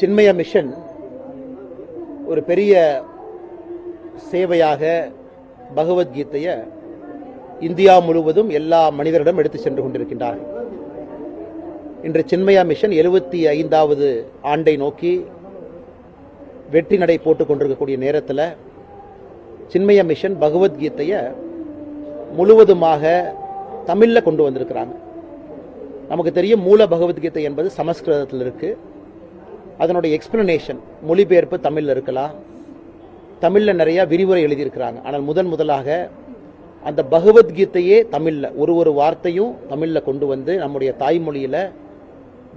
சின்மய mission ஒரு பெரிய சேவையாக பகவத்கீதையை இந்தியா முழுவதும் எல்லா மனிதரிடம் எடுத்து சென்று கொண்டிருக்கின்றார்கள் இன்று சின்மயா மிஷன் எழுபத்தி ஐந்தாவது ஆண்டை நோக்கி வெற்றி நடை போட்டுக் கொண்டிருக்கக்கூடிய நேரத்தில் சின்மய மிஷன் பகவத்கீதையை முழுவதுமாக தமிழ்ல கொண்டு வந்திருக்கிறாங்க. நமக்கு தெரியும் மூல பகவத்கீதை என்பது சமஸ்கிருதத்தில் இருக்கு. அதனுடைய எக்ஸ்பிளனேஷன் மொழிபெயர்ப்பு தமிழில் இருக்கலாம். தமிழில் நிறைய விரிவுரை எழுதியிருக்கிறாங்க. ஆனால் முதன் முதலாக அந்த பகவத்கீதையே தமிழில் ஒரு ஒரு வார்த்தையும் தமிழில் கொண்டு வந்து நம்முடைய தாய்மொழியில்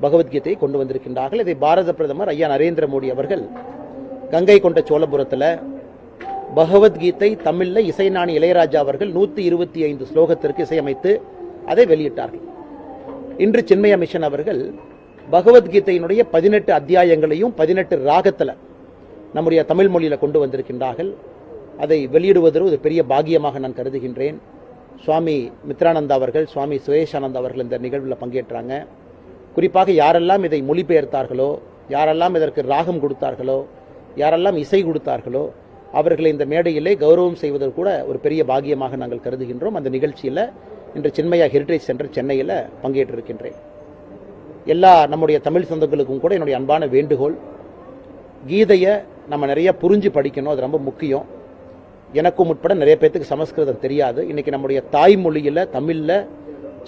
பகவத்கீதையை கொண்டு வந்திருக்கின்றார்கள். இதை பாரத பிரதமர் ஐயா நரேந்திர மோடி அவர்கள் கங்கை கொண்ட சோழபுரத்தில் பகவத்கீதை தமிழில் இசைநாணி இளையராஜா அவர்கள் நூற்றி இருபத்தி ஐந்து ஸ்லோகத்திற்கு இசையமைத்து அதை வெளியிட்டார்கள். இன்று சின்மய மிஷன் அவர்கள் பகவத்கீதையினுடைய பதினெட்டு அத்தியாயங்களையும் பதினெட்டு ராகத்தில் நம்முடைய தமிழ் மொழியில் கொண்டு வந்திருக்கின்றார்கள். அதை வெளியிடுவது ஒரு பெரிய பாகியமாக நான் கருதுகின்றேன். சுவாமி மித்ரானந்தா அவர்கள் சுவாமி சுரேஷானந்த் அவர்கள் இந்த நிகழ்வில் பங்கேற்றாங்க. குறிப்பாக யாரெல்லாம் இதை மொழிபெயர்த்தார்களோ யாரெல்லாம் இதற்கு ராகம் கொடுத்தார்களோ யாரெல்லாம் இசை கொடுத்தார்களோ அவர்களை இந்த மேடையிலே கௌரவம் செய்வதற்கு கூட ஒரு பெரிய பாகியமாக நாங்கள் கருதுகின்றோம். அந்த நிகழ்ச்சியில் இன்று சின்மயா ஹெரிட்டேஜ் சென்டர் சென்னையில் பங்கேற்றிருக்கின்றேன். எல்லா நம்முடைய தமிழ் சொந்தங்களுக்கும் கூட என்னுடைய அன்பான வேண்டுகோள். கீதையை நம்ம நிறைய புரிஞ்சு படிக்கணும் அது ரொம்ப முக்கியம். எனக்கும் உட்பட நிறைய பேர்த்துக்கு சமஸ்கிருதம் தெரியாது. இன்றைக்கி நம்முடைய தாய்மொழியில் தமிழில்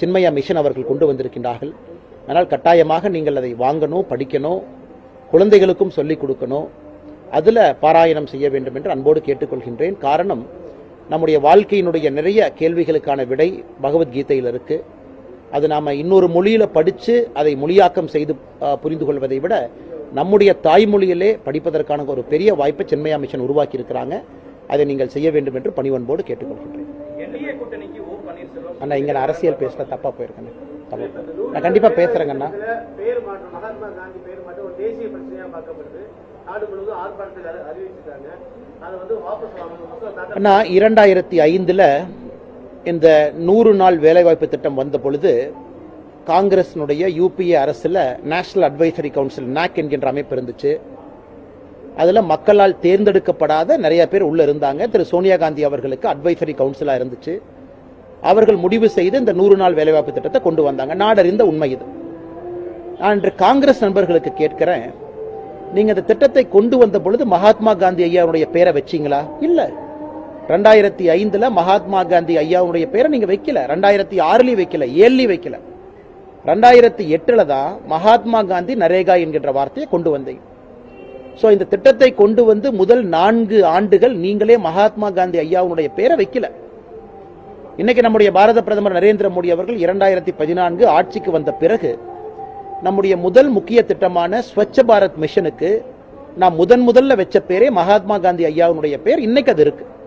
சின்மயா மிஷன் அவர்கள் கொண்டு வந்திருக்கின்றார்கள். அதனால் கட்டாயமாக நீங்கள் அதை வாங்கணும் படிக்கணும் குழந்தைகளுக்கும் சொல்லிக் கொடுக்கணும். அதில் பாராயணம் செய்ய வேண்டும் என்று அன்போடு கேட்டுக்கொள்கின்றேன். காரணம் நம்முடைய வாழ்க்கையினுடைய நிறைய கேள்விகளுக்கான விடை பகவத்கீதையில் இருக்குது அது நாம இன்னொரு மொழியில படிச்சு அதை மொழியாக்கம் செய்து புரிந்து கொள்வதை விட நம்முடைய தாய்மொழியிலே படிப்பதற்கான ஒரு பெரிய வாய்ப்பை சென்மயா மிஷன் உருவாக்கி இருக்கிறாங்க அதை நீங்கள் செய்ய வேண்டும் என்று பணிவன்போடு கேட்டுக்கொள்கின்றேன். அண்ணா இங்க நான் அரசியல் பேசல தப்பா போயிருக்கேன் தப்பா போயிருக்கேன். நான் கண்டிப்பா பேசுறேங்கண்ணா இதுல பேர் மாற்றம் மகாத்மா காந்தி பேர் மாற்றம் ஒரு தேசிய பிரச்சனையா பார்க்கப்படுது. நாடு முழுவதும் ஆர்ப்பாட்டத்தில் அறி- அறிவிச்சிருக்காங்க. அதை வந்து வாபஸ் வாங்கணும். மசோதா தாக்கல் அண்ணா இரண்டாயிரத்தி ஐந்துல இந்த நூறு நாள் வேலைவாய்ப்பு திட்டம் வந்த பொழுது காங்கிரஸினுடைய யூபிஏ அரசில் நேஷனல் அட்வைசரி கவுன்சில் நாக் என்கின்ற அமைப்பு இருந்துச்சு. அதில் மக்களால் தேர்ந்தெடுக்கப்படாத நிறைய பேர் உள்ளே இருந்தாங்க. திரு சோனியா காந்தி அவர்களுக்கு அட்வைசரி கவுன்சிலாக இருந்துச்சு. அவர்கள் முடிவு செய்து இந்த நூறு நாள் வேலைவாய்ப்பு திட்டத்தை கொண்டு வந்தாங்க. நாடறிந்த உண்மை இது. நான் இன்று காங்கிரஸ் நண்பர்களுக்கு கேட்கிறேன் நீங்கள் இந்த திட்டத்தை கொண்டு வந்த பொழுது மகாத்மா காந்தி ஐயாவுடைய பேரை வச்சீங்களா? இல்லை. ரெண்டாயிரத்தி ஐந்துல மகாத்மா காந்தி ஐயாவுடைய பேரை நீங்க வைக்கல. ரெண்டாயிரத்தி ஆறுலயும் வைக்கல ஏழுலயும் வைக்கல. ரெண்டாயிரத்தி எட்டுல தான் மகாத்மா காந்தி நரேகா என்கின்ற வார்த்தையை கொண்டு வந்தீங்க. ஸோ இந்த திட்டத்தை கொண்டு வந்து முதல் நான்கு ஆண்டுகள் நீங்களே மகாத்மா காந்தி ஐயாவுடைய பேரை வைக்கல. இன்னைக்கு நம்முடைய பாரத பிரதமர் நரேந்திர மோடி அவர்கள் இரண்டாயிரத்தி பதினான்கு ஆட்சிக்கு வந்த பிறகு நம்முடைய முதல் முக்கிய திட்டமான ஸ்வச்ச பாரத் மிஷனுக்கு நான் முதன் முதல்ல வச்ச பேரே மகாத்மா காந்தி ஐயாவுடைய பேர். இன்னைக்கு அது இருக்குது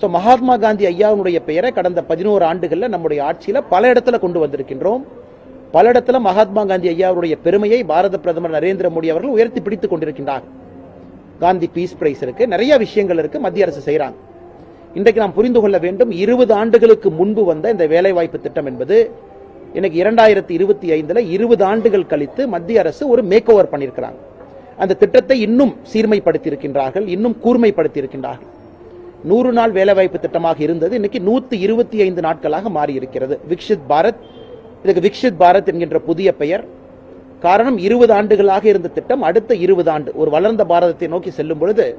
ஸோ மகாத்மா காந்தி ஐயாவுடைய பெயரை கடந்த பதினோரு ஆண்டுகளில் நம்முடைய ஆட்சியில் பல இடத்துல கொண்டு வந்திருக்கின்றோம். பல இடத்துல மகாத்மா காந்தி ஐயாவுடைய பெருமையை பாரத பிரதமர் நரேந்திர மோடி அவர்கள் உயர்த்தி பிடித்துக் கொண்டிருக்கின்றார். காந்தி பீஸ் பிரைஸ் இருக்கு. நிறைய விஷயங்கள் இருக்கு. மத்திய அரசு செய்கிறாங்க இன்றைக்கு நாம் புரிந்து கொள்ள வேண்டும் இருபது ஆண்டுகளுக்கு முன்பு வந்த இந்த வேலைவாய்ப்பு திட்டம் என்பது இன்னைக்கு இரண்டாயிரத்தி இருபத்தி ஐந்துல இருபது ஆண்டுகள் கழித்து மத்திய அரசு ஒரு மேக் ஓவர் பண்ணியிருக்கிறாங்க. அந்த திட்டத்தை இன்னும் சீர்மைப்படுத்தி இருக்கின்றார்கள் இன்னும் கூர்மைப்படுத்தி இருக்கின்றார்கள் நூறு நாள் வேலைவாய்ப்பு திட்டமாக இருந்தது. இன்னைக்கு நூத்தி இருபத்தி ஐந்து நாட்களாக மாறி இருக்கிறது விக்ஷித் பாரத் இதுக்கு விக்ஷித் பாரத் என்கின்ற புதிய பெயர். காரணம் இருபது ஆண்டுகளாக இருந்த திட்டம் அடுத்த இருபது ஆண்டு ஒரு வளர்ந்த பாரதத்தை நோக்கி செல்லும் பொழுது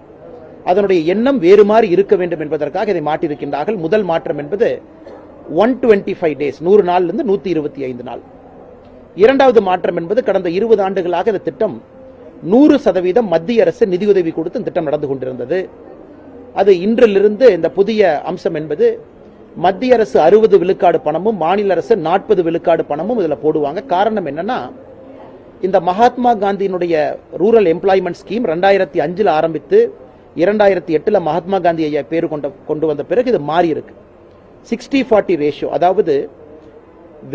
அதனுடைய எண்ணம் வேறு மாதிரி இருக்க வேண்டும் என்பதற்காக இதை மாற்றியிருக்கின்றார்கள். முதல் மாற்றம் என்பது ஒன் டுவெண்ட்டி ஃபைவ் டேஸ் நூறு நாள்லேருந்து நூத்தி இருபத்தி ஐந்து நாள். இரண்டாவது மாற்றம் என்பது கடந்த இருபது ஆண்டுகளாக இந்த திட்டம் நூறு சதவீதம் மத்திய அரசு நிதியுதவி கொடுத்து திட்டம் நடந்து கொண்டிருந்தது. அது இன்றிலிருந்து இந்த புதிய அம்சம் என்பது மத்திய அரசு அறுபது விழுக்காடு பணமும் மாநில அரசு நாற்பது விழுக்காடு பணமும் இதில் போடுவாங்க. காரணம் என்னன்னா இந்த மகாத்மா காந்தியினுடைய ரூரல் எம்ப்ளாய்மெண்ட் ஸ்கீம் ரெண்டாயிரத்தி அஞ்சில் ஆரம்பித்து இரண்டாயிரத்தி எட்டில் மகாத்மா காந்தி ஐயா பேர் கொண்ட கொண்டு வந்த பிறகு இது மாறி இருக்கு. சிக்ஸ்டி ஃபார்ட்டி ரேஷியோ அதாவது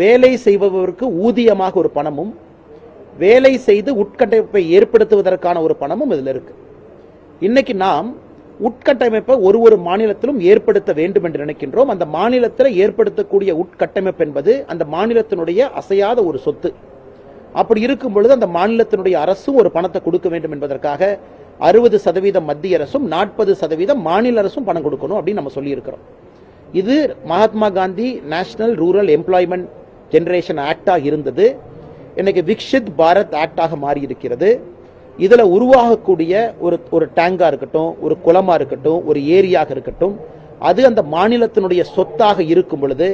வேலை செய்பவருக்கு ஊதியமாக ஒரு பணமும் வேலை செய்து உட்கட்டமைப்பை ஏற்படுத்துவதற்கான ஒரு பணமும் இதில் இருக்கு. இன்னைக்கு நாம் உட்கட்டமைப்பை ஒரு ஒரு மாநிலத்திலும் ஏற்படுத்த வேண்டும் என்று நினைக்கின்றோம். அந்த மாநிலத்தில் ஏற்படுத்தக்கூடிய உட்கட்டமைப்பு என்பது அந்த மாநிலத்தினுடைய அசையாத ஒரு சொத்து. அப்படி இருக்கும் பொழுது அந்த மாநிலத்தினுடைய அரசும் ஒரு பணத்தை கொடுக்க வேண்டும் என்பதற்காக அறுபது சதவீதம் மத்திய அரசும் நாற்பது சதவீதம் மாநில அரசும் பணம் கொடுக்கணும் அப்படின்னு நம்ம சொல்லியிருக்கிறோம். இது Mahatma Gandhi national rural employment generation ஆக்டாக இருந்தது. இன்னைக்கு விக்ஷித் பாரத் ஆக்டாக மாறி இருக்கிறது இதில் உருவாகக்கூடிய ஒரு ஒரு டேங்காக இருக்கட்டும் ஒரு குளமாக இருக்கட்டும் ஒரு ஏரியாக இருக்கட்டும் அது அந்த மாநிலத்தினுடைய சொத்தாக இருக்கும் பொழுது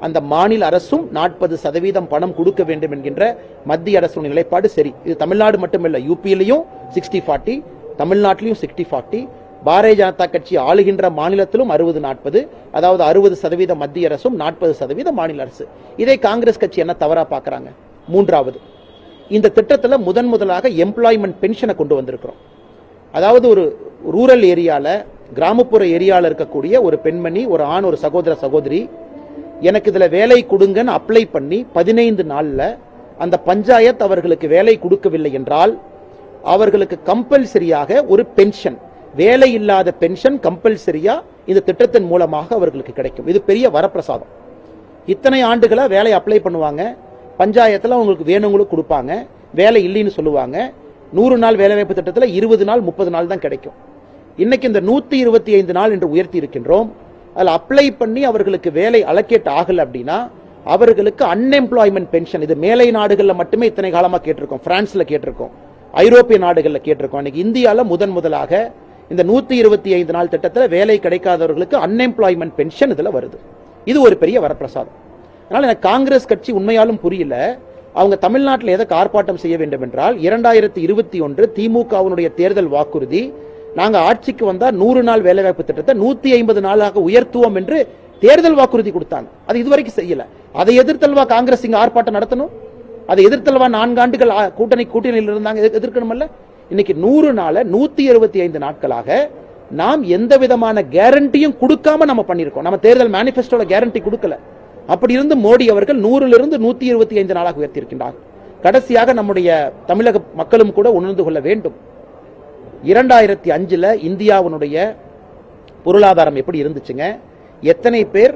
அந்த மாநில அரசும் நாற்பது சதவீதம் பணம் கொடுக்க வேண்டும் என்கின்ற மத்திய அரசு நிலைப்பாடு சரி. இது தமிழ்நாடு மட்டுமல்ல யூபியிலையும் சிக்ஸ்டி ஃபார்ட்டி தமிழ்நாட்டிலையும் சிக்ஸ்டி ஃபார்ட்டி பாரதிய ஜனதா கட்சி ஆளுகின்ற மாநிலத்திலும் அறுபது நாற்பது அதாவது அறுபது சதவீதம் மத்திய அரசும் நாற்பது சதவீத மாநில அரசு. இதை காங்கிரஸ் கட்சி என்ன தவறா பார்க்குறாங்க? மூன்றாவது இந்த திட்டத்தில் முதன் முதலாக எம்ப்ளாய்மெண்ட் பென்ஷனை கொண்டு வந்திருக்கிறோம். அதாவது ஒரு ரூரல் ஏரியாவில் கிராமப்புற ஏரியாவில் இருக்கக்கூடிய ஒரு பெண்மணி ஒரு ஆண் ஒரு சகோதர சகோதரி எனக்கு இதில் வேலை கொடுங்கன்னு அப்ளை பண்ணி பதினைந்து நாளில் அந்த பஞ்சாயத்து அவர்களுக்கு வேலை கொடுக்கவில்லை என்றால் அவர்களுக்கு கம்பல்சரியாக ஒரு பென்ஷன் வேலை இல்லாத பென்ஷன் கம்பல்சரியா இந்த திட்டத்தின் மூலமாக அவர்களுக்கு கிடைக்கும். இது பெரிய வரப்பிரசாதம். இத்தனை ஆண்டுகளாக வேலை அப்ளை பண்ணுவாங்க. பஞ்சாயத்தில் அவங்களுக்கு வேணுங்களுக்கு கொடுப்பாங்க. வேலை இல்லைன்னு சொல்லுவாங்க. நூறு நாள் வேலைவாய்ப்பு திட்டத்தில் இருபது நாள் முப்பது நாள் தான் கிடைக்கும். இன்னைக்கு இந்த நூற்றி இருபத்தி ஐந்து நாள் என்று உயர்த்தி இருக்கின்றோம். அதில் அப்ளை பண்ணி அவர்களுக்கு வேலை அலக்கேட் ஆகலை அப்படின்னா அவர்களுக்கு அன்எம்ப்ளாய்மெண்ட் பென்ஷன் இது மேலை நாடுகளில் மட்டுமே இத்தனை காலமாக கேட்டிருக்கோம். ஃப்ரான்ஸில் கேட்டிருக்கோம். ஐரோப்பிய நாடுகளில் கேட்டிருக்கோம். இன்னைக்கு இந்தியாவில் முதன் முதலாக இந்த நூற்றி இருபத்தி ஐந்து நாள் திட்டத்தில் வேலை கிடைக்காதவர்களுக்கு அன்எம்ப்ளாய்மெண்ட் பென்ஷன் இதில் வருது. இது ஒரு பெரிய வரப்பிரசாதம். அதனால் எனக்கு காங்கிரஸ் கட்சி உண்மையாலும் புரியல. அவங்க தமிழ்நாட்டில் எதை ஆர்ப்பாட்டம் செய்ய வேண்டும் என்றால் இரண்டாயிரத்தி இருபத்தி ஒன்று திமுகவினுடைய தேர்தல் வாக்குறுதி நாங்கள் ஆட்சிக்கு வந்தால் நூறு நாள் வேலைவாய்ப்பு திட்டத்தை நூற்றி ஐம்பது நாளாக உயர்த்துவோம் என்று தேர்தல் வாக்குறுதி கொடுத்தாங்க அது இதுவரைக்கும் செய்யல. அதை எதிர்த்தல்வா காங்கிரஸ் இங்கே ஆர்ப்பாட்டம் நடத்தணும்? அதை எதிர்த்தல்வா நான்கு ஆண்டுகள் கூட்டணி கூட்டணியில் இருந்தாங்க எதிர்க்கணுமல்ல? இன்னைக்கு நூறு நாள நூத்தி இருபத்தி ஐந்து நாட்களாக நாம் எந்த விதமான கேரண்டியும் கொடுக்காம நம்ம பண்ணிருக்கோம் நம்ம தேர்தல் மேனிபெஸ்டோல கேரண்டி கொடுக்கல. அப்படி இருந்து மோடி அவர்கள் நூறிலிருந்து நூற்றி நூத்தி இருபத்தி ஐந்து நாளாக உயர்த்தியிருக்கின்றார். கடைசியாக நம்முடைய தமிழக மக்களும் கூட உணர்ந்து கொள்ள வேண்டும். இரண்டாயிரத்தி அஞ்சில் இந்தியாவினுடைய பொருளாதாரம் எப்படி இருந்துச்சுங்க? எத்தனை பேர்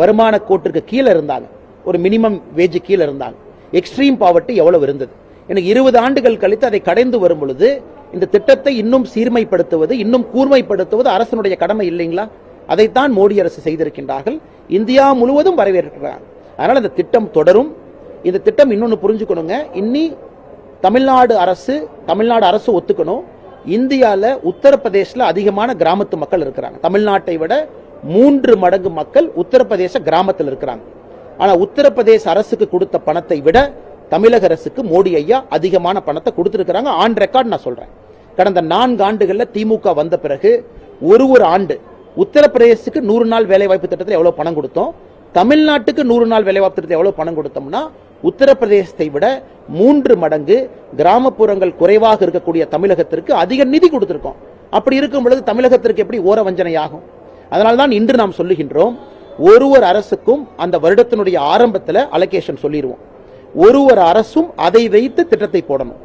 வருமான கோட்டிற்கு கீழே இருந்தாங்க? ஒரு மினிமம் வேஜ் கீழே இருந்தாங்க. எக்ஸ்ட்ரீம் பாவர்ட்டி எவ்வளவு இருந்தது? எனக்கு இருபது ஆண்டுகள் கழித்து அதை கடைந்து வரும் பொழுது இந்த திட்டத்தை இன்னும் சீர்மைப்படுத்துவது இன்னும் கூர்மைப்படுத்துவது அரசனுடைய கடமை இல்லைங்களா? அதைத்தான் மோடி அரசு செய்திருக்கின்றார்கள். இந்தியா முழுவதும் வரவேற்கிறாங்க அதனால் இந்த திட்டம் தொடரும். இந்த திட்டம் இன்னொன்று புரிஞ்சுக்கணுங்க. இன்னி தமிழ்நாடு அரசு தமிழ்நாடு அரசு ஒத்துக்கணும். இந்தியாவில் உத்தரப்பிரதேசில் அதிகமான கிராமத்து மக்கள் இருக்கிறாங்க. தமிழ்நாட்டை விட மூன்று மடங்கு மக்கள் உத்தரப்பிரதேச கிராமத்தில் இருக்கிறாங்க. ஆனால் உத்தரப்பிரதேச அரசுக்கு கொடுத்த பணத்தை விட தமிழக அரசுக்கு மோடி ஐயா அதிகமான பணத்தை கொடுத்துருக்கிறாங்க. ஆன் ரெக்கார்ட் நான் சொல்கிறேன் கடந்த நான்கு ஆண்டுகளில் திமுக வந்த பிறகு ஒரு ஒரு ஆண்டு உத்தரப்பிரதேசத்துக்கு நூறு நாள் வேலைவாய்ப்பு திட்டத்தில் எவ்வளோ பணம் கொடுத்தோம்? தமிழ்நாட்டுக்கு நூறு நாள் வேலைவாய்ப்பு திட்டத்தில் எவ்வளோ பணம் கொடுத்தோம்னா உத்தரப்பிரதேசத்தை விட மூன்று மடங்கு கிராமப்புறங்கள் குறைவாக இருக்கக்கூடிய தமிழகத்திற்கு அதிக நிதி கொடுத்துருக்கோம். அப்படி இருக்கும் பொழுது தமிழகத்திற்கு எப்படி ஓர வஞ்சனை ஆகும்? அதனால்தான் இன்று நாம் சொல்லுகின்றோம் ஒரு ஒரு அரசுக்கும் அந்த வருடத்தினுடைய ஆரம்பத்தில் அலோகேஷன் சொல்லிடுவோம். ஒரு ஒரு அரசும் அதை வைத்து திட்டத்தை போடணும்.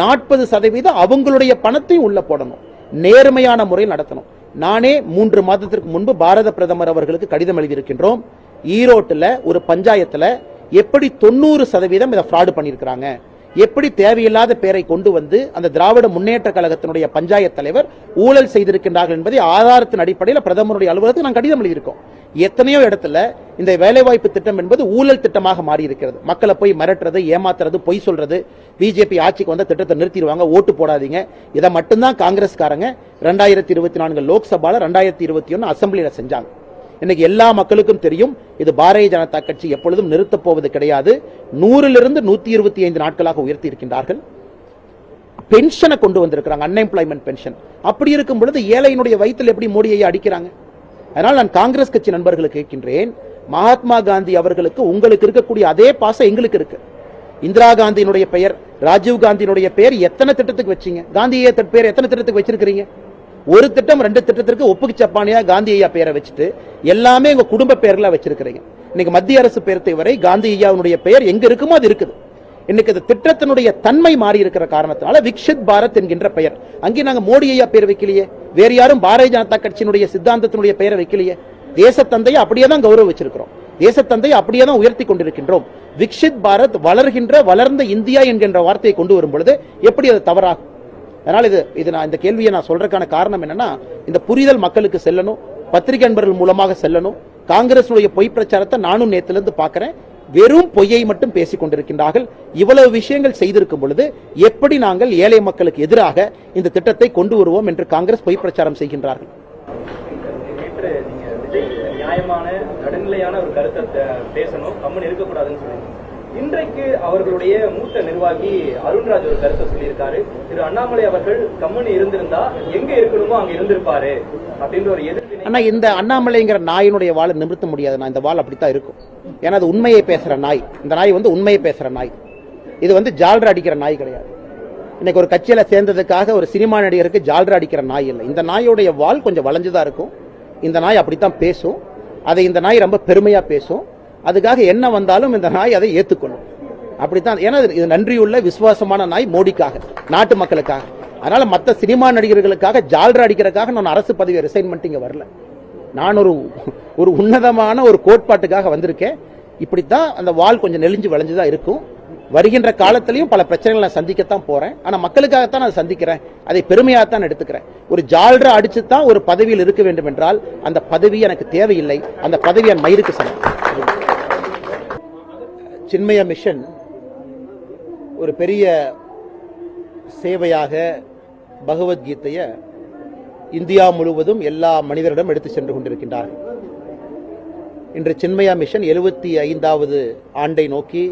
நாற்பது சதவீதம் அவங்களுடைய பணத்தையும் உள்ள போடணும். நேர்மையான முறையில் நடத்தணும். நானே மூன்று மாதத்திற்கு முன்பு பாரத பிரதமர் அவர்களுக்கு கடிதம் எழுதியிருக்கின்றோம். ஈரோட்டுல ஒரு பஞ்சாயத்துல எப்படி தொண்ணூறு சதவீதம் இதை ஃப்ராடு பண்ணியிருக்கிறாங்க. எப்படி தேவையில்லாத பேரை கொண்டு வந்து அந்த திராவிட முன்னேற்ற கழகத்தினுடைய பஞ்சாயத்து தலைவர் ஊழல் செய்திருக்கின்றார்கள் என்பதை ஆதாரத்தின் அடிப்படையில் பிரதமருடைய அலுவலகத்துக்கு நாங்கள் கடிதம் எழுதியிருக்கோம். எத்தனையோ இடத்துல இந்த வேலைவாய்ப்பு திட்டம் என்பது ஊழல் திட்டமாக மாறி இருக்கிறது மக்களை போய் மிரட்டுறது ஏமாத்துறது பொய் சொல்றது பிஜேபி ஆட்சிக்கு வந்த திட்டத்தை நிறுத்திடுவாங்க ஓட்டு போடாதீங்க. இதை மட்டும்தான் காங்கிரஸ்காரங்க ரெண்டாயிரத்தி இருபத்தி நான்கு லோக்சபால ரெண்டாயிரத்தி இருபத்தி ஒன்று அசம்பிளியில் செஞ்சாங்க. இன்னைக்கு எல்லா மக்களுக்கும் தெரியும் இது பாரதிய ஜனதா கட்சி எப்பொழுதும் நிறுத்தப் போவது கிடையாது. நூறிலிருந்து நூத்தி இருபத்தி ஐந்து நாட்களாக உயர்த்தி இருக்கின்றார்கள் பென்ஷனை கொண்டு வந்திருக்கிறாங்க அன்எம்ப்ளாய்மெண்ட் பென்ஷன் அப்படி இருக்கும் பொழுது ஏழையினுடைய வயிற்றில் எப்படி மோடியை அடிக்கிறாங்க? அதனால் நான் காங்கிரஸ் கட்சி நண்பர்களுக்கு கேட்கின்றேன் மகாத்மா காந்தி அவர்களுக்கு உங்களுக்கு இருக்கக்கூடிய அதே பாசம் எங்களுக்கு இருக்கு. இந்திரா காந்தியினுடைய பெயர் ராஜீவ் காந்தியினுடைய பெயர் எத்தனை திட்டத்துக்கு வச்சீங்க? காந்தியை பெயர் பேர் எத்தனை திட்டத்துக்கு வச்சிருக்கிறீங்க? ஒரு திட்டம் ரெண்டு திட்டத்திற்கு ஒப்புக்கு சப்பானியா காந்தி ஐயா பெயரை வச்சுட்டு எல்லாமே உங்க குடும்ப பெயர்ல வச்சிருக்கிறீங்க. இன்னைக்கு மத்திய அரசு பெயர்த்தை வரை காந்தி ஐயாவுடைய பெயர் எங்க இருக்குமோ அது இருக்குது. இன்னைக்கு இந்த திட்டத்தினுடைய தன்மை மாறி இருக்கிற காரணத்தினால விக்ஷித் பாரத் என்கின்ற பெயர். அங்கே நாங்க மோடி ஐயா பெயர் வைக்கலையே. வேற யாரும் பாரதிய ஜனதா கட்சியினுடைய சித்தாந்தத்தினுடைய பெயரை வைக்கலையே. தேசத்தந்தையை அப்படியே தான் கௌரவிச்சிருக்கிறோம். தேசத்தந்தையை அப்படியே தான் உயர்த்தி கொண்டிருக்கின்றோம். விக்ஷித் பாரத் வளர்கின்ற வளர்ந்த இந்தியா என்கின்ற வார்த்தையை கொண்டு வரும் பொழுது எப்படி அது தவறாகும்? அதனால் இது இது நான் இந்த கேள்வியை நான் சொல்றதுக்கான காரணம் என்னன்னா இந்த புரிதல் மக்களுக்கு செல்லணும் பத்திரிகை நண்பர்கள் மூலமாக செல்லணும் காங்கிரஸுடைய பொய் பிரச்சாரத்தை நானும் நேத்துல இருந்து வெறும் பொய்யை மட்டும் பேசிக் கொண்டிருக்கின்றார்கள். இவ்வளவு விஷயங்கள் செய்திருக்கும் பொழுது எப்படி நாங்கள் ஏழை மக்களுக்கு எதிராக இந்த திட்டத்தை கொண்டு வருவோம் என்று காங்கிரஸ் பொய் பிரச்சாரம் செய்கின்றார்கள்? நியாயமான நடுநிலையான ஒரு கருத்தை பேசணும். கம்மன் இருக்கக்கூடாதுன்னு சொல்லியிருக்கீங்க இன்றைக்கு அவர்களுடைய மூத்த நிர்வாகி அருண்ராஜ் ஒரு கருத்தை சொல்லியிருக்காரு. திரு அண்ணாமலை அவர்கள் கம்மன் இருந்திருந்தா எங்க இருக்கணுமோ அங்க இருந்திருப்பாரு அப்படின்ற ஒரு எதிர்வினை ஆனா இந்த அண்ணாமலைங்கிற நாயினுடைய வாழை நிமிர்த்த முடியாது நான் இந்த வாள் அப்படித்தான் இருக்கும். ஏன்னா அது உண்மையை பேசுற நாய். இந்த நாய் வந்து உண்மையை பேசுற நாய். இது வந்து ஜால்ரா அடிக்கிற நாய் கிடையாது. இன்னைக்கு ஒரு கட்சியில சேர்ந்ததுக்காக ஒரு சினிமா நடிகருக்கு ஜால்ரா அடிக்கிற நாய் இல்லை. இந்த நாயோடைய வால் கொஞ்சம் வளைஞ்சுதான் இருக்கும். இந்த நாய் அப்படித்தான் பேசும். அதை இந்த நாய் ரொம்ப பெருமையா பேசும். அதுக்காக என்ன வந்தாலும் இந்த நாய் அதை ஏற்றுக்கொள்ளும் அப்படித்தான் ஏன்னா இது- இது நன்றியுள்ள விசுவாசமான நாய் மோடிக்காக நாட்டு மக்களுக்காக. அதனால மற்ற சினிமா நடிகர்களுக்காக ஜால்ரா அடிக்கிறதுக்காக நான் அரசு பதவியை ரிசைன் பண்ணிட்டு வரல. நான் ஒரு ஒரு உன்னதமான ஒரு கோட்பாட்டுக்காக வந்திருக்கேன். இப்படித்தான் அந்த வால் கொஞ்சம் நெளிஞ்சு வளைஞ்சுதான் இருக்கும். வருகின்ற காலத்திலையும் பல பிரச்சனைகளை நான் சந்திக்கத்தான் போறேன். ஆனா மக்களுக்காகத்தான் நான் சந்திக்கிறேன். அதை பெருமையாகத்தான் எடுத்துக்கிறேன். ஒரு ஜால்ரா அடிச்சு தான் ஒரு பதவியில் இருக்க வேண்டும் என்றால் அந்த பதவி எனக்கு தேவையில்லை. அந்த பதவி என் மயிருக்கு சமம். சின்மய மிஷன் ஒரு பெரிய சேவையாக பகவத்கீதையை இந்தியா முழுவதும் எல்லா மனிதரிடம் எடுத்து சென்று கொண்டிருக்கின்றார்கள். இன்று சின்மயா மிஷன் எழுபத்தி ஐந்தாவது ஆண்டை நோக்கி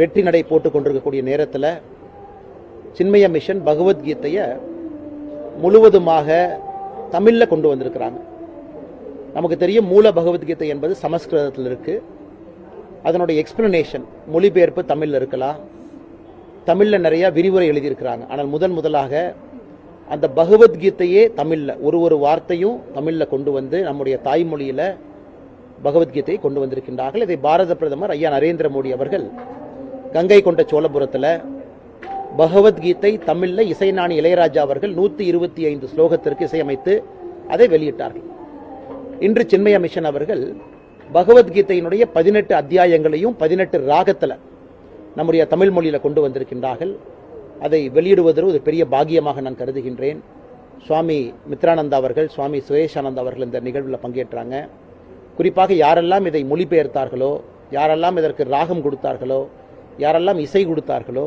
வெற்றி நடை போட்டுக் கொண்டிருக்கக்கூடிய நேரத்தில் சின்மய மிஷன் பகவத்கீதையை முழுவதுமாக தமிழில் கொண்டு வந்திருக்கிறாங்க. நமக்கு தெரியும் மூல பகவத்கீதை என்பது சமஸ்கிருதத்தில் இருக்குது அதனுடைய எக்ஸ்பிளனேஷன் மொழிபெயர்ப்பு தமிழில் இருக்கலாம் தமிழில் நிறையா விரிவுரை எழுதியிருக்கிறாங்க. ஆனால் முதன் முதலாக அந்த பகவத்கீதையே தமிழில் ஒரு ஒரு வார்த்தையும் தமிழில் கொண்டு வந்து நம்முடைய தாய்மொழியில் பகவத்கீதையை கொண்டு வந்திருக்கின்றார்கள். இதை பாரத பிரதமர் ஐயா நரேந்திர மோடி அவர்கள் கங்கை கொண்ட சோழபுரத்தில் பகவத்கீதை தமிழில் இசைஞானி இளையராஜா அவர்கள் நூற்றி இருபத்தி ஐந்து ஸ்லோகத்திற்கு இசையமைத்து அதை வெளியிட்டார்கள். இன்று சின்மய மிஷன் அவர்கள் பகவத்கீதையினுடைய பதினெட்டு அத்தியாயங்களையும் பதினெட்டு ராகத்தில் நம்முடைய தமிழ் மொழியில் கொண்டு வந்திருக்கின்றார்கள். அதை வெளியிடுவதற்கு ஒரு பெரிய பாகியமாக நான் கருதுகின்றேன். சுவாமி மித்ரானந்தா அவர்கள் சுவாமி சுரேஷானந்த் அவர்கள் இந்த நிகழ்வில் பங்கேற்றாங்க. குறிப்பாக யாரெல்லாம் இதை மொழிபெயர்த்தார்களோ யாரெல்லாம் இதற்கு ராகம் கொடுத்தார்களோ யாரெல்லாம் இசை கொடுத்தார்களோ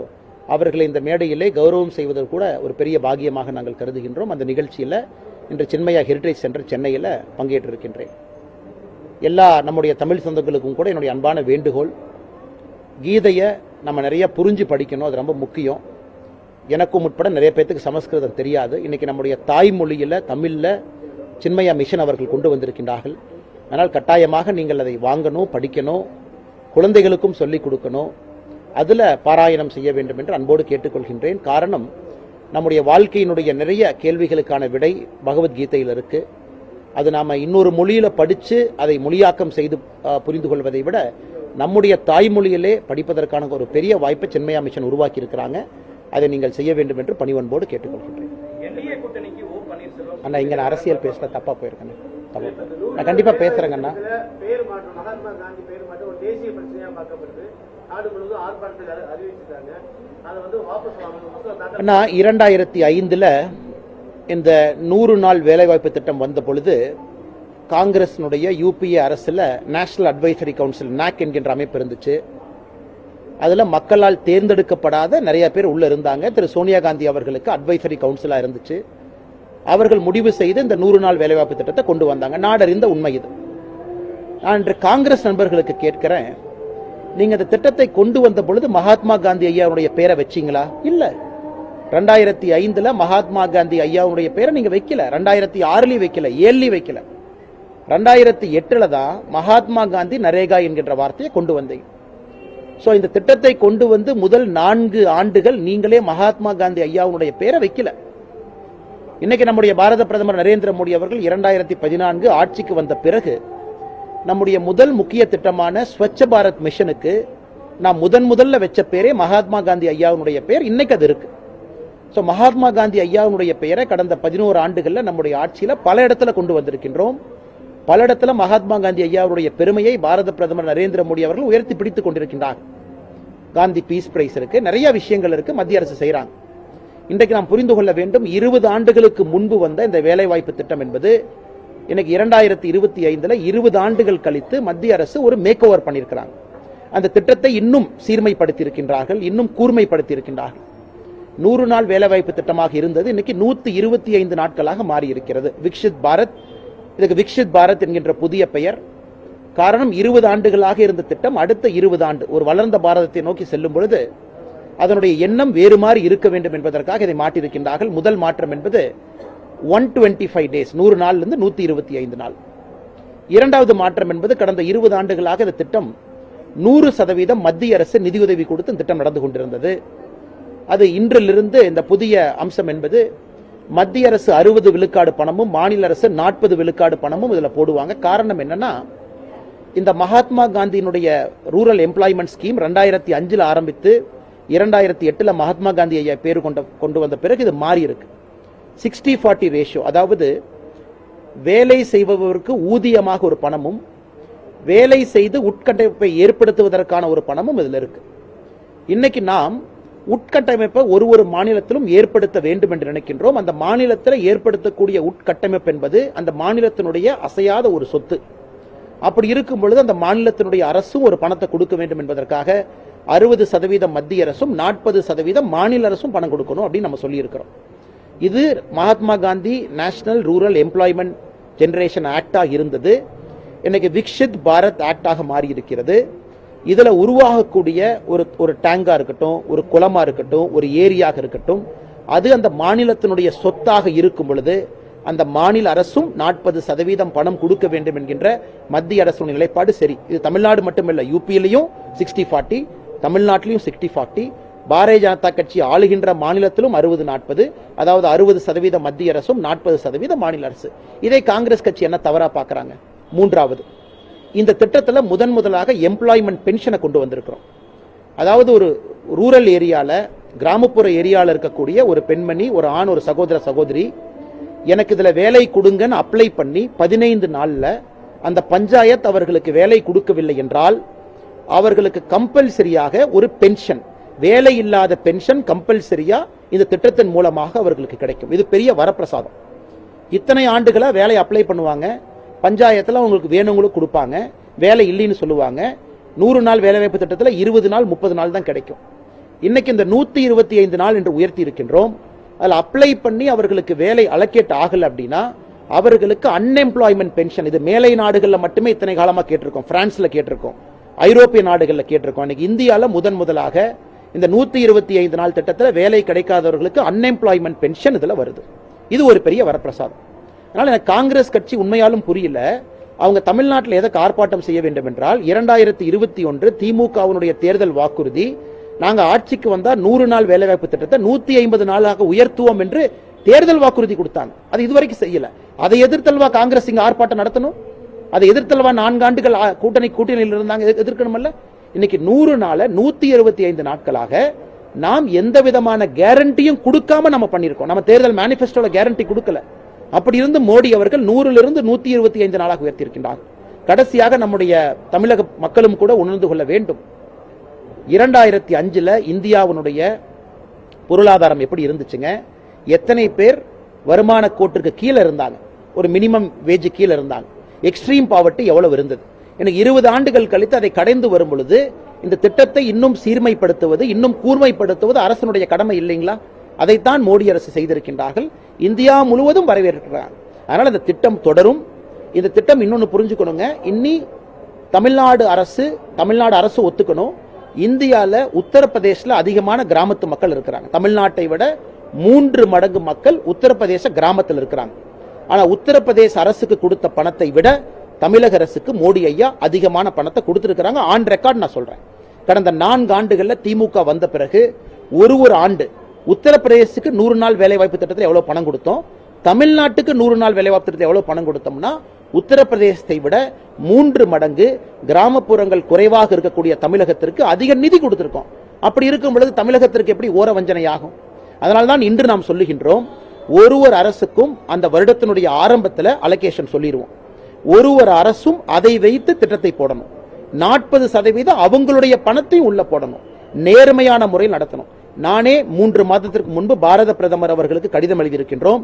அவர்களை இந்த மேடையிலே கௌரவம் செய்வதற்கு கூட ஒரு பெரிய பாகியமாக நாங்கள் கருதுகின்றோம். அந்த நிகழ்ச்சியில் இன்று சின்மயா ஹெரிட்டேஜ் சென்டர் சென்னையில் பங்கேற்றிருக்கின்றேன். எல்லா நம்முடைய தமிழ் சொந்தங்களுக்கும் கூட என்னுடைய அன்பான வேண்டுகோள். கீதையை நம்ம நிறைய புரிஞ்சு படிக்கணும் அது ரொம்ப முக்கியம். எனக்கும் உட்பட நிறைய பேர்த்துக்கு சமஸ்கிருதம் தெரியாது. இன்னைக்கு நம்முடைய தாய்மொழியில் தமிழில் சின்மயா மிஷன் அவர்கள் கொண்டு வந்திருக்கின்றார்கள். அதனால் கட்டாயமாக நீங்கள் அதை வாங்கணும் படிக்கணும் குழந்தைகளுக்கும் சொல்லிக் கொடுக்கணும். அதில் பாராயணம் செய்ய வேண்டும் என்று அன்போடு கேட்டுக்கொள்கின்றேன். காரணம் நம்முடைய வாழ்க்கையினுடைய நிறைய கேள்விகளுக்கான விடை பகவத்கீதையில் இருக்குது அது நாம இன்னொரு மொழியில படிச்சு அதை மொழியாக்கம் செய்து புரிந்து கொள்வதை விட நம்முடைய தாய்மொழியிலே படிப்பதற்கான ஒரு பெரிய வாய்ப்பை சென்மயா மிஷன் உருவாக்கி இருக்கிறாங்க அதை நீங்கள் செய்ய வேண்டும் என்று பணிவன்போடு கேட்டுக்கொள்கின்றேன். அண்ணா இங்க நான் அரசியல் பேசுற தப்பா போயிருக்கேன். தப்பு. நான் கண்டிப்பா பேசுறேங்க அண்ணா. இதுல பேர் மாற்றம் மகாத்மா காந்தி பேர் மாற்றம் ஒரு தேசிய பிரச்சனையா பார்க்கப்படுது. நாடு முழுவதும் ஆர்ப்பாட்டத்தில் அறி- அறிவிச்சிருக்காங்க. அதை வந்து வாபஸ் வாங்கணும். புத்தகம் தாக்கல் அண்ணா இரண்டாயிரத்தி ஐந்துல இந்த நூறு நாள் வேலைவாய்ப்பு திட்டம் வந்த பொழுது காங்கிரஸினுடைய யூபிஏ அரசில் நேஷனல் அட்வைசரி கவுன்சில் நாக் என்கின்ற அமைப்பு இருந்துச்சு. அதில் மக்களால் தேர்ந்தெடுக்கப்படாத நிறைய பேர் உள்ளே இருந்தாங்க. திரு சோனியா காந்தி அவர்களுக்கு அட்வைசரி கவுன்சிலாக இருந்துச்சு. அவர்கள் முடிவு செய்து இந்த நூறு நாள் வேலைவாய்ப்பு திட்டத்தை கொண்டு வந்தாங்க. நாடறிந்த உண்மை இது. நான் இன்று காங்கிரஸ் நண்பர்களுக்கு கேட்கிறேன் நீங்க இந்த திட்டத்தை கொண்டு வந்த பொழுது மகாத்மா காந்தி ஐயாவுடைய பேரை வச்சீங்களா? இல்லை. ரெண்டாயிரத்தி ஐந்துல மகாத்மா காந்தி ஐயாவுடைய பேரை நீங்க வைக்கல. ரெண்டாயிரத்தி ஆறுலயும் வைக்கல. ஏழுலயும் வைக்கல. ரெண்டாயிரத்தி எட்டுல தான் மகாத்மா காந்தி நரேகா என்கின்ற வார்த்தையை கொண்டு வந்தீங்க ஸோ இந்த திட்டத்தை கொண்டு வந்து முதல் நான்கு ஆண்டுகள் நீங்களே மகாத்மா காந்தி ஐயாவுடைய பேரை வைக்கல. இன்னைக்கு நம்முடைய பாரத பிரதமர் நரேந்திர மோடி அவர்கள் இரண்டாயிரத்தி பதினான்கு ஆட்சிக்கு வந்த பிறகு நம்முடைய முதல் முக்கிய திட்டமான ஸ்வச்ச பாரத் மிஷனுக்கு நான் முதன் முதல்ல வச்ச பேரே மகாத்மா காந்தி ஐயாவுடைய பேர். இன்னைக்கு அது இருக்குது ஸோ மகாத்மா காந்தி ஐயாவுடைய பெயரை கடந்த பதினோரு ஆண்டுகளில் நம்முடைய ஆட்சியில் பல இடத்துல கொண்டு வந்திருக்கின்றோம். பல இடத்துல மகாத்மா காந்தி ஐயாவுடைய பெருமையை பாரத பிரதமர் நரேந்திர மோடி அவர்கள் உயர்த்தி பிடித்துக் கொண்டிருக்கின்றார். காந்தி பீஸ் பிரைஸ் இருக்கு. நிறைய விஷயங்கள் இருக்கு. மத்திய அரசு செய்கிறாங்க இன்றைக்கு நாம் புரிந்து கொள்ள வேண்டும் இருபது ஆண்டுகளுக்கு முன்பு வந்த இந்த வேலைவாய்ப்பு திட்டம் என்பது எனக்கு இரண்டாயிரத்தி இருபத்தி ஐந்துல இருபது ஆண்டுகள் கழித்து மத்திய அரசு ஒரு மேக் ஓவர் பண்ணியிருக்கிறாங்க. அந்த திட்டத்தை இன்னும் சீர்மைப்படுத்தி இருக்கின்றார்கள் இன்னும் கூர்மைப்படுத்தி இருக்கின்றார்கள் நூறு நாள் வேலைவாய்ப்பு திட்டமாக இருந்தது. இன்னைக்கு நூத்தி இருபத்தி ஐந்து நாட்களாக மாறியிருக்கிறது. விக்ஷித் பாரத் இதுக்கு விக்ஷித் பாரத் என்கின்ற புதிய பெயர். காரணம் இருபது ஆண்டுகளாக இருந்த திட்டம் அடுத்த இருபது ஆண்டு ஒரு வளர்ந்த பாரதத்தை நோக்கி செல்லும் பொழுது அதனுடைய எண்ணம் வேறு மாதிரி இருக்க வேண்டும் என்பதற்காக இதை மாற்றியிருக்கின்றார்கள். முதல் மாற்றம் என்பது ஒன் டுவெண்ட்டி ஃபைவ் டேஸ் நூறு நாள்ல இருந்து நூத்தி இருபத்தி ஐந்து நாள். இரண்டாவது மாற்றம் என்பது கடந்த இருபது ஆண்டுகளாக இந்த திட்டம் நூறு சதவீதம் மத்திய அரசு நிதியுதவி கொடுத்து திட்டம் நடந்து கொண்டிருந்தது. அது இன்றிலிருந்து இந்த புதிய அம்சம் என்பது மத்திய அரசு அறுபது விழுக்காடு பணமும் மாநில அரசு நாற்பது விழுக்காடு பணமும் இதில் போடுவாங்க. காரணம் என்னன்னா இந்த மகாத்மா காந்தியினுடைய ரூரல் எம்ப்ளாய்மெண்ட் ஸ்கீம் ரெண்டாயிரத்தி அஞ்சில் ஆரம்பித்து இரண்டாயிரத்தி எட்டில் மகாத்மா காந்தி ஐயா பேர் கொண்ட கொண்டு வந்த பிறகு இது மாறி இருக்கு. சிக்ஸ்டி ஃபார்ட்டி ரேஷியோ அதாவது வேலை செய்பவருக்கு ஊதியமாக ஒரு பணமும் வேலை செய்து உட்கட்டமைப்பை ஏற்படுத்துவதற்கான ஒரு பணமும் இதில் இருக்கு. இன்னைக்கு நாம் உட்கட்டமைப்பை ஒரு ஒரு மாநிலத்திலும் ஏற்படுத்த வேண்டும் என்று நினைக்கின்றோம். அந்த மாநிலத்தில் ஏற்படுத்தக்கூடிய உட்கட்டமைப்பு என்பது அந்த மாநிலத்தினுடைய அசையாத ஒரு சொத்து. அப்படி இருக்கும் பொழுது அந்த மாநிலத்தினுடைய அரசும் ஒரு பணத்தை கொடுக்க வேண்டும் என்பதற்காக அறுபது சதவீதம் மத்திய அரசும் நாற்பது சதவீதம் மாநில அரசும் பணம் கொடுக்கணும் அப்படின்னு நம்ம சொல்லியிருக்கிறோம். இது Mahatma Gandhi national rural employment generation ஆக்டாக இருந்தது. இன்னைக்கு விக்ஷித் பாரத் ஆக்டாக மாறி இருக்கிறது இதில் உருவாகக்கூடிய ஒரு ஒரு டேங்காக இருக்கட்டும் ஒரு குளமாக இருக்கட்டும் ஒரு ஏரியாக இருக்கட்டும் அது அந்த மாநிலத்தினுடைய சொத்தாக இருக்கும் பொழுது அந்த மாநில அரசும் நாற்பது சதவீதம் பணம் கொடுக்க வேண்டும் என்கின்ற மத்திய அரசு நிலைப்பாடு சரி. இது தமிழ்நாடு மட்டுமல்ல யூபியிலையும் சிக்ஸ்டி ஃபார்ட்டி தமிழ்நாட்டிலையும் சிக்ஸ்டி ஃபார்ட்டி பாரதிய ஜனதா கட்சி ஆளுகின்ற மாநிலத்திலும் அறுபது நாற்பது அதாவது அறுபது சதவீதம் மத்திய அரசும் நாற்பது சதவீத மாநில அரசு. இதை காங்கிரஸ் கட்சி என்ன தவறா பார்க்குறாங்க? மூன்றாவது இந்த திட்டத்தில் முதன் முதலாக எம்ப்ளாய்மெண்ட் பென்ஷனை கொண்டு வந்திருக்கிறோம். அதாவது ஒரு ரூரல் ஏரியாவில் கிராமப்புற ஏரியாவில் இருக்கக்கூடிய ஒரு பெண்மணி ஒரு ஆண் ஒரு சகோதர சகோதரி எனக்கு இதில் வேலை கொடுங்கன்னு அப்ளை பண்ணி பதினைந்து நாளில் அந்த பஞ்சாயத் அவர்களுக்கு வேலை கொடுக்கவில்லை என்றால் அவர்களுக்கு கம்பல்சரியாக ஒரு பென்ஷன் வேலை இல்லாத பென்ஷன் கம்பல்சரியா இந்த திட்டத்தின் மூலமாக அவர்களுக்கு கிடைக்கும். இது பெரிய வரப்பிரசாதம். இத்தனை ஆண்டுகளாக வேலை அப்ளை பண்ணுவாங்க. பஞ்சாயத்துல அவங்களுக்கு வேணுங்களுக்கு கொடுப்பாங்க. வேலை இல்லைன்னு சொல்லுவாங்க. நூறு நாள் வேலைவாய்ப்பு திட்டத்துல இருபது நாள் முப்பது நாள் தான் கிடைக்கும். இன்னைக்கு இந்த நூத்தி இருபத்தி ஐந்து நாள் என்று உயர்த்தி இருக்கின்றோம். அதில் அப்ளை பண்ணி அவர்களுக்கு வேலை அலக்கேட் ஆகல அப்படின்னா அவர்களுக்கு அன்எம்ப்ளாய்மெண்ட் பென்ஷன் இது மேலை நாடுகள்ல மட்டுமே இத்தனை காலமா கேட்டிருக்கோம். பிரான்ஸ்ல கேட்டிருக்கோம். ஐரோப்பிய நாடுகளில் கேட்டிருக்கோம். இன்னைக்கு இந்தியால முதன் முதலாக இந்த நூத்தி இருபத்தி ஐந்து நாள் திட்டத்துல வேலை கிடைக்காதவர்களுக்கு அன்எம்ப்ளாய்மெண்ட் பென்ஷன் இதுல வருது. இது ஒரு பெரிய வரப்பிரசாதம். அதனால எனக்கு காங்கிரஸ் கட்சி உண்மையாலும் புரியல. அவங்க தமிழ்நாட்டில் எதற்கு ஆர்ப்பாட்டம் செய்ய வேண்டும் என்றால் இரண்டாயிரத்தி இருபத்தி ஒன்று திமுகவினுடைய தேர்தல் வாக்குறுதி நாங்க ஆட்சிக்கு வந்தா நூறு நாள் வேலைவாய்ப்பு திட்டத்தை நூத்தி ஐம்பது நாளாக உயர்த்துவோம் என்று தேர்தல் வாக்குறுதி கொடுத்தாங்க. அது இதுவரைக்கும் செய்யல. அதை எதிர்த்தல்வா காங்கிரஸ் இங்க ஆர்ப்பாட்டம் நடத்தணும்? அதை எதிர்த்தல்வா நான்கு ஆண்டுகள் கூட்டணி கூட்டணியில் இருந்தாங்க எதிர்க்கணுமல்ல? இன்னைக்கு நூறு நாள நூத்தி இருபத்தி ஐந்து நாட்களாக நாம் எந்த விதமான கேரண்டியும் கொடுக்காம நம்ம பண்ணிருக்கோம் நம்ம தேர்தல் மேனிபெஸ்டோல கேரண்டி கொடுக்கல. அப்படி இருந்து மோடி அவர்கள் நூறிலிருந்து நூற்றி நூத்தி இருபத்தி ஐந்து நாளாக உயர்த்தியிருக்கின்றார். கடைசியாக நம்முடைய தமிழக மக்களும் கூட உணர்ந்து கொள்ள வேண்டும். இரண்டாயிரத்தி அஞ்சுல இந்தியாவினுடைய பொருளாதாரம் எப்படி இருந்துச்சுங்க? எத்தனை பேர் வருமான கோட்டிற்கு கீழே இருந்தாங்க? ஒரு மினிமம் வேஜ் கீழே இருந்தாங்க. எக்ஸ்ட்ரீம் பாவர்ட்டி எவ்வளவு இருந்தது? எனக்கு இருபது ஆண்டுகள் கழித்து அதை கடைந்து வரும் பொழுது இந்த திட்டத்தை இன்னும் சீர்மைப்படுத்துவது இன்னும் கூர்மைப்படுத்துவது அரசனுடைய கடமை இல்லைங்களா? அதைத்தான் மோடி அரசு செய்திருக்கின்றார்கள். இந்தியா முழுவதும் வரவேற்கிறார். அதனால் இந்த திட்டம் தொடரும். இந்த திட்டம் இன்னொன்று புரிஞ்சுக்கணுங்க. இன்னி தமிழ்நாடு அரசு தமிழ்நாடு அரசு ஒத்துக்கணும். இந்தியாவில் உத்தரப்பிரதேசில் அதிகமான கிராமத்து மக்கள் இருக்கிறாங்க. தமிழ்நாட்டை விட மூன்று மடங்கு மக்கள் உத்தரப்பிரதேச கிராமத்தில் இருக்கிறாங்க. ஆனால் உத்தரப்பிரதேச அரசுக்கு கொடுத்த பணத்தை விட தமிழக அரசுக்கு மோடி ஐயா அதிகமான பணத்தை கொடுத்துருக்கிறாங்க. ஆன் ரெக்கார்ட் நான் சொல்கிறேன் கடந்த நான்கு ஆண்டுகளில் திமுக வந்த பிறகு ஒரு ஒரு ஆண்டு உத்தரப்பிரதேசத்துக்கு நூறு நாள் வேலைவாய்ப்பு திட்டத்தில் எவ்வளோ பணம் கொடுத்தோம்? தமிழ்நாட்டுக்கு நூறு நாள் வேலைவாய்ப்பு திட்டத்தில் எவ்வளோ பணம் கொடுத்தோம்னா உத்தரப்பிரதேசத்தை விட மூன்று மடங்கு கிராமப்புறங்கள் குறைவாக இருக்கக்கூடிய தமிழகத்திற்கு அதிக நிதி கொடுத்துருக்கோம். அப்படி இருக்கும் பொழுது தமிழகத்திற்கு எப்படி ஓர வஞ்சனையாகும்? அதனால்தான் இன்று நாம் சொல்லுகின்றோம் ஒரு ஒரு அரசுக்கும் அந்த வருடத்தினுடைய ஆரம்பத்தில் அலோகேஷன் சொல்லிடுவோம் ஒரு ஒரு அரசும் அதை வைத்து திட்டத்தை போடணும். நாற்பது சதவீதம் அவங்களுடைய பணத்தையும் உள்ள போடணும். நேர்மையான முறையில் நடத்தணும். நானே மூன்று மாதத்திற்கு முன்பு பாரத பிரதமர் அவர்களுக்கு கடிதம் எழுதியிருக்கின்றோம்.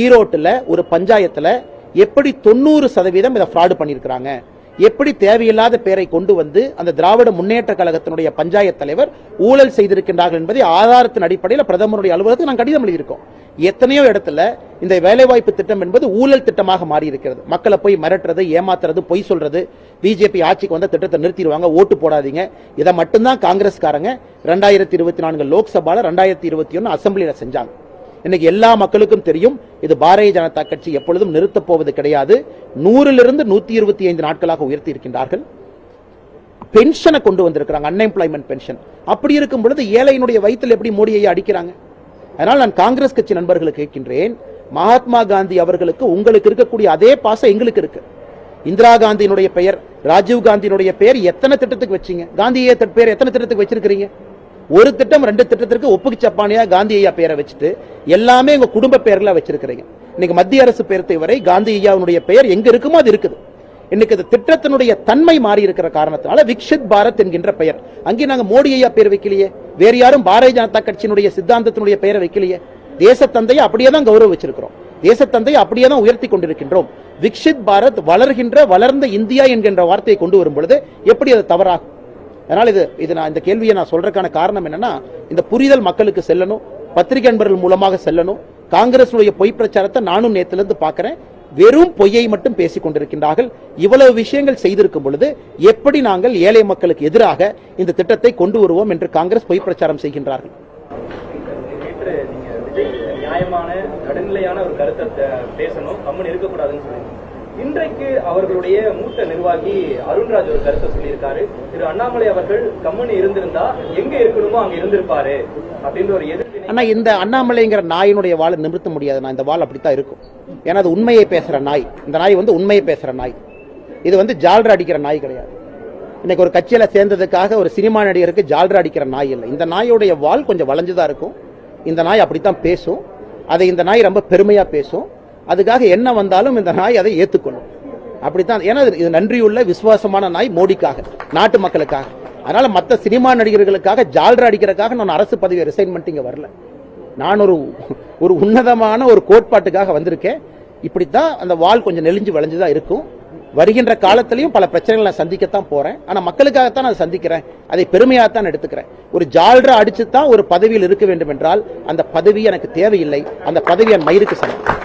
ஈரோட்டில் ஒரு பஞ்சாயத்தில் எப்படி தொண்ணூறு சதவீதம் இதை ஃப்ராடு பண்ணியிருக்கிறாங்க. எப்படி தேவையில்லாத பேரை கொண்டு வந்து அந்த திராவிட முன்னேற்ற கழகத்தினுடைய பஞ்சாயத்து தலைவர் ஊழல் செய்திருக்கின்றார்கள் என்பதை ஆதாரத்தின் அடிப்படையில் பிரதமருடைய அலுவலகத்துக்கு நாங்கள் கடிதம் எழுதியிருக்கோம். எத்தனையோ இடத்துல இந்த வேலைவாய்ப்பு திட்டம் என்பது ஊழல் திட்டமாக மாறி இருக்கிறது மக்களை போய் மிரட்டுறது ஏமாத்துறது பொய் சொல்றது பிஜேபி ஆட்சிக்கு வந்த திட்டத்தை நிறுத்திடுவாங்க ஓட்டு போடாதீங்க. இதை மட்டும்தான் காங்கிரஸ்காரங்க ரெண்டாயிரத்தி இருபத்தி நான்கு லோக்சபால ரெண்டாயிரத்தி இருபத்தி ஒன்னு அசம்பிளியில செஞ்சாங்க. இன்னைக்கு எல்லா மக்களுக்கும் தெரியும் இது பாரதிய ஜனதா கட்சி எப்பொழுதும் நிறுத்தப் போவது கிடையாது. நூறிலிருந்து நூத்தி இருபத்தி ஐந்து நாட்களாக உயர்த்தி இருக்கின்றார்கள். பென்ஷனை கொண்டு வந்திருக்கிறாங்க அன்எம்ப்ளாய்மெண்ட் பென்ஷன் அப்படி இருக்கும் பொழுது ஏழையினுடைய வயிற்றில் எப்படி மோடியை அடிக்கிறாங்க? அதனால் நான் காங்கிரஸ் கட்சி நண்பர்களுக்கு கேட்கின்றேன் மகாத்மா காந்தி அவர்களுக்கு உங்களுக்கு இருக்கக்கூடிய அதே பாசம் எங்களுக்கு இருக்கு. இந்திரா காந்தியினுடைய பெயர் ராஜீவ் காந்தியினுடைய பெயர் எத்தனை திட்டத்துக்கு வச்சீங்க? காந்தியை பேர் எத்தனை திட்டத்துக்கு வச்சிருக்கிறீங்க? ஒரு திட்டம் ரெண்டு திட்டத்திற்கு ஒப்புக்கு சப்பானியா காந்தி ஐயா பேரை வச்சுட்டு எல்லாமே உங்க குடும்ப பெயர்ல வச்சிருக்கிறீங்க. இன்னைக்கு மத்திய அரசு பெயர்த்தை வரை காந்தி ஐயாவுடைய பெயர் எங்க இருக்குமோ அது இருக்குது. இன்னைக்கு இந்த திட்டத்தினுடைய தன்மை மாறி இருக்கிற காரணத்தினால விக்ஷித் பாரத் என்கின்ற பெயர். அங்கே நாங்க மோடி ஐயா பேர் வைக்கலையே. வேற யாரும் பாரதிய ஜனதா கட்சியினுடைய சித்தாந்தத்தினுடைய பெயரை வைக்கலையே. தேசத்தந்தையை அப்படியே தான் கௌரவ வச்சிருக்கிறோம் தேசத்தந்தையை அப்படியே தான் உயர்த்தி கொண்டிருக்கின்றோம். விக்ஷித் பாரத் வளர்கின்ற வளர்ந்த இந்தியா என்கின்ற வார்த்தையை கொண்டு வரும் பொழுது எப்படி அது தவறாகும்? அதனால் இது இது நான் இந்த கேள்வியை நான் சொல்றதுக்கான காரணம் என்னன்னா இந்த புரிதல் மக்களுக்கு செல்லணும் பத்திரிகை நண்பர்கள் மூலமாக செல்லணும். காங்கிரஸுடைய பொய் பிரச்சாரத்தை நானும் நேத்துல இருந்து வெறும் பொய்யை மட்டும் பேசிக் கொண்டிருக்கின்றார்கள். இவ்வளவு விஷயங்கள் செய்திருக்கும் பொழுது எப்படி நாங்கள் ஏழை மக்களுக்கு எதிராக இந்த திட்டத்தை கொண்டு வருவோம் என்று காங்கிரஸ் பொய் பிரச்சாரம் செய்கின்றார்கள்? நியாயமான நடுநிலையான ஒரு கருத்தை பேசணும். கம்மன் இருக்கக்கூடாதுன்னு சொல்லியிருந்தீங்க இன்றைக்கு அவர்களுடைய மூத்த நிர்வாகி அருண்ராஜ் ஒரு கருத்தை சொல்லியிருக்காரு. திரு அண்ணாமலை அவர்கள் கம்முன்னு இருந்திருந்தா எங்க இருக்கணுமோ அங்க இருந்திருப்பாரு அப்படின்ற ஒரு எதிர்வினை. ஆனா இந்த அண்ணாமலைங்கிற நாயினுடைய வாழை நிமிர்த்த முடியாது. நான் இந்த வாழ் அப்படித்தான் இருக்கும். ஏன்னா அது உண்மையை பேசுற நாய். இந்த நாய் வந்து உண்மையை பேசுற நாய். இது வந்து ஜால்ரா அடிக்கிற நாய் கிடையாது. இன்னைக்கு ஒரு கட்சியில சேர்ந்ததுக்காக ஒரு சினிமா நடிகருக்கு ஜால்ரா அடிக்கிற நாய் இல்லை. இந்த நாயோடைய வால் கொஞ்சம் வளைஞ்சுதான் இருக்கும். இந்த நாய் அப்படித்தான் பேசும். அதை இந்த நாய் ரொம்ப பெருமையா பேசும். அதுக்காக என்ன வந்தாலும் இந்த நாய் அதை ஏத்துக்கொள்ளும் அப்படித்தான். ஏன்னா இது- இது நன்றியுள்ள விசுவாசமான நாய் மோடிக்காக நாட்டு மக்களுக்காக. அதனால மற்ற சினிமா நடிகர்களுக்காக ஜால்ரா அடிக்கிறதுக்காக நான் அரசு பதவியை ரிசைன் பண்ணிட்டு வரல. நான் ஒரு ஒரு உன்னதமான ஒரு கோட்பாட்டுக்காக வந்திருக்கேன். இப்படித்தான் அந்த வால் கொஞ்சம் நெளிஞ்சு வளைஞ்சுதான் இருக்கும். வருகின்ற காலத்திலையும் பல பிரச்சனைகளை நான் சந்திக்கத்தான் போறேன். ஆனா மக்களுக்காகத்தான் நான் சந்திக்கிறேன். அதை பெருமையாக தான் எடுத்துக்கிறேன். ஒரு ஜால்ரா அடிச்சு தான் ஒரு பதவியில் இருக்க வேண்டும் என்றால் அந்த பதவி எனக்கு தேவையில்லை. அந்த பதவி என் மயிருக்கு சமம்.